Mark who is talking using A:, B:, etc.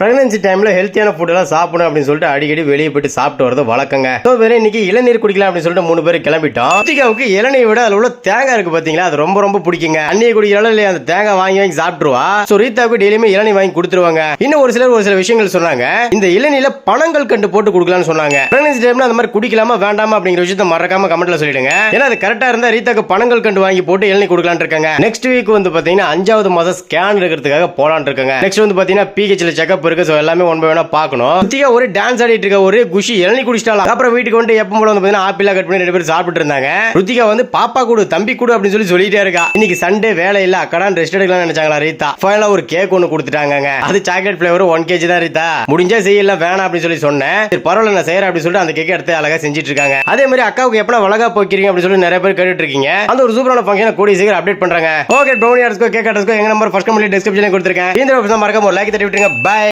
A: Pregnancy டைம்ல ஹெல்த்தியான food எல்லாம் சாப்பிடணும் அப்படின்னு சொல்லிட்டு அடிக்கடி வெளியே போயிட்டு சாப்பிட்டு வரது வழக்கங்க. ஸோ வேற இன்னைக்கு இளநீர் குடிக்கலாம் அப்படின்னு சொல்லிட்டு மூணு பேர் கிளம்பிட்டோம். ருத்திகாவுக்கு இளநீர் விட அதுல உள்ள தேங்காய் இருக்கு பாத்தீங்களா? அது ரொம்ப ரொம்ப பிடிக்குங்க. அண்ணியை குடிக்கிறாலும் இல்லையா அந்த தேங்காய் வாங்கி வாங்கி சாப்பிட்டுருவா. ஸோ ரீதாவுக்கு டெய்லியுமே இளநீர் வாங்கி கொடுத்துருவாங்க. இன்னும் ஒரு சிலர் ஒரு சில விஷயங்கள் சொன்னாங்க. இந்த இளநீர்ல பணங்கள் கண்டு போட்டு கொடுக்கலாம்னு சொன்னாங்க. பிரெக்னன்சி டைம்ல அந்த மாதிரி குடிக்கலாமா வேண்டாமா அப்படிங்கிற விஷயத்த மறக்காம கமெண்ட்ல சொல்லிடுங்க. ஏன்னா அது கரெக்டா இருந்தா ரீதாக்கு பணங்கள் கண்டு வாங்கி போட்டு இளநீர் கொடுக்கலாம்னு இருக்காங்க. நெக்ஸ்ட் வீக் வந்து பாத்தீங்கன்னா அஞ்சாவது மாதம் ஸ்கேன் எடுக்கிறதுக்காக போலான்னு இருக்காங்க. நெக்ஸ்ட் வந்து பாத்தீங்கன்னா பிஹெச்ல செக்அப் இருக்கு. ஸோ எல்லாமே ஒன் பை ஒன்னா பார்க்கணும். சுத்தியா ஒரு டான்ஸ் ஆடிட்டு இருக்க ஒரு குஷி இளநி குடிச்சிட்டாலாம் அப்புறம் வீட்டுக்கு வந்து எப்போ போல வந்து பாத்தீங்கன்னா ஆப்பிளா கட் பண்ணி ரெண்டு பேரும் சாப்பிட்டு இருந்தாங்க. ருத்திகா வந்து பாப்பா கூடு தம்பி கூடு அப்படின்னு சொல்லி சொல்லிட்டே இருக்கா. இன்னைக்கு சண்டே வேலை இல்ல. அக்கடான் ரெஸ்ட் எடுக்கலாம் நினைச்சாங்களா ரீதா ஃபைனலா ஒரு கேக் ஒன்னு கொடுத்துட்டாங்க அது சாக்லேட் ஃபிளேவர் ஒன் கேஜி தான் ரீதா முடிஞ்சா செய்யல வேணாம் அப்படின்னு சொல்லி சொன்னேன். சரி பரவாயில்ல நான் செய்யறேன் அப்படின்னு சொல்லிட்டு அந்த கேக் எடுத்து அழகா செஞ்சுட்டு இருக்காங்க. அதே மாதிரி அக்காவுக்கு எப்படி வளகா போக்கிறீங்க அப்படின்னு சொல்லி நிறைய பேர் கேட்டுட்டு இருக்கீங்க. அந்த ஒரு சூப்பரான ஃபங்க்ஷன் கூடிய சீக்கிரம் அப்டேட் பண்றாங்க. ஓகே ப்ரௌனி ஆர்ட்ஸ்க்கோ கேக் ஆர்ட்ஸ்க்கோ எங்க நம்பர் ஃபர்ஸ்ட் கம்பெனி டிஸ்கிரிப்ஷன் கொடுத்துருக்கேன். இந்த மறக்காம ஒரு லைக் தட்டி விட்டுருங்க. பை